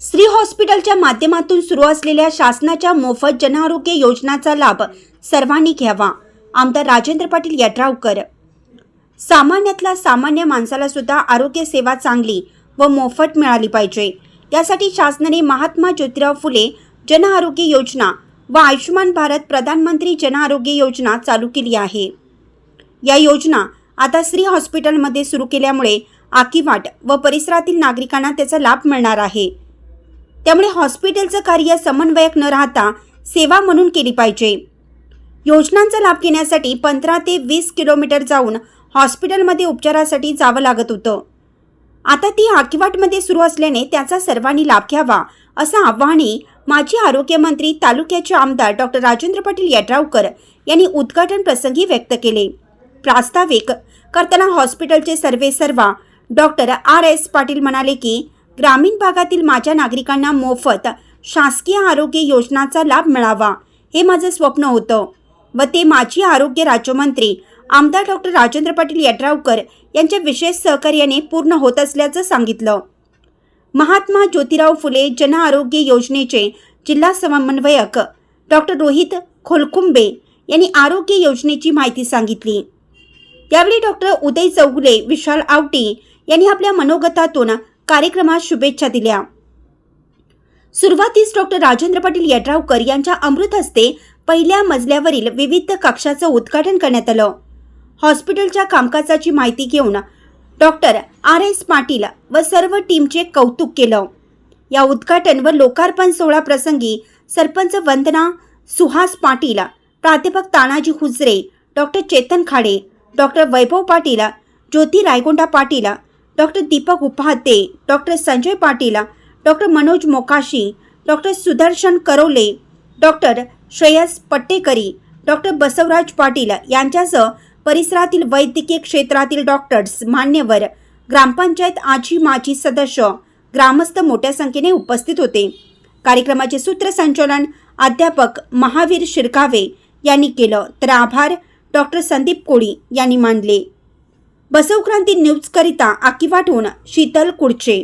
श्री हॉस्पिटलच्या माध्यमातून सुरू असलेल्या शासनाच्या मोफत जनआरोग्य योजनाचा लाभ सर्वांनी घ्यावा. आमदार राजेंद्र पाटील यड्रावकर. सामान्यातला सामान्य माणसाला सुद्धा आरोग्य सेवा चांगली व मोफत मिळाली पाहिजे. त्यासाठी शासनाने महात्मा ज्योतिराव फुले जनआरोग्य योजना व आयुष्यमान भारत प्रधानमंत्री जनआरोग्य योजना चालू केली आहे. या योजना आता श्री हॉस्पिटलमध्ये सुरू केल्यामुळे आकीवाट व परिसरातील नागरिकांना त्याचा लाभ मिळणार आहे. त्यामुळे हॉस्पिटलचं कार्य समन्वयक न राहता सेवा म्हणून केली पाहिजे. योजनांचा लाभ घेण्यासाठी पंधरा ते वीस किलोमीटर जाऊन हॉस्पिटलमध्ये उपचारासाठी जावं लागत होतं. आता ती आकिवाटमध्ये सुरू असल्याने त्याचा सर्वांनी लाभ घ्यावा असं आव्हानही माजी आरोग्यमंत्री तालुक्याचे आमदार डॉक्टर राजेंद्र पाटील यड्रावकर यांनी उद्घाटन प्रसंगी व्यक्त केले. प्रास्ताविक करताना हॉस्पिटलचे सर्वे सर्वा डॉक्टर आर एस पाटील म्हणाले की ग्रामीण भागातील माझ्या नागरिकांना मोफत शासकीय आरोग्य योजनाचा लाभ मिळावा हे माझं स्वप्न होतं. व ते माजी आरोग्य राज्यमंत्री आमदार डॉक्टर राजेंद्र पाटील यड्रावकर यांच्या विशेष सहकार्याने पूर्ण होत असल्याचं सांगितलं. महात्मा ज्योतिराव फुले जन आरोग्य योजनेचे जिल्हा समन्वयक डॉक्टर रोहित खोलकुंबे यांनी आरोग्य योजनेची माहिती सांगितली. यावेळी डॉक्टर उदय चौगुले विशाल आवटी यांनी आपल्या मनोगतातून कार्यक्रमात शुभेच्छा दिल्या. सुरुवातीस डॉक्टर राजेंद्र पाटील यड्रावकर यांच्या अमृत हस्ते पहिल्या मजल्यावरील विविध कक्षाचं उद्घाटन करण्यात आलं. हॉस्पिटलच्या कामकाजाची माहिती घेऊन डॉक्टर आर एस पाटील व सर्व टीमचे कौतुक केलं. या उद्घाटन व लोकार्पण सोहळा प्रसंगी सरपंच वंदना सुहास पाटील प्राध्यापक Tanaji Hujare doctor Chetan Khade doctor Vaibhav Patil Jyoti Raigonda Patil doctor Deepak Upadhye doctor Sanjay Patil doctor Manoj Mokashi doctor Sudarshan Karole doctor Shreyas Pattekari doctor Basavaraj Patil यांच्यासह परिसरातील वैद्यकीय क्षेत्रातील डॉक्टर्स मान्यवर ग्रामपंचायत आजी माजी सदस्य ग्रामस्थ मोठ्या संख्येने उपस्थित होते. कार्यक्रमाचे सूत्रसंचालन अध्यापक महावीर शिरकावे यांनी केलं तर आभार डॉक्टर संदीप कोळी यांनी मानले. बसवक्रांती न्यूजकरिता आकिवाटहून शीतल कुडचे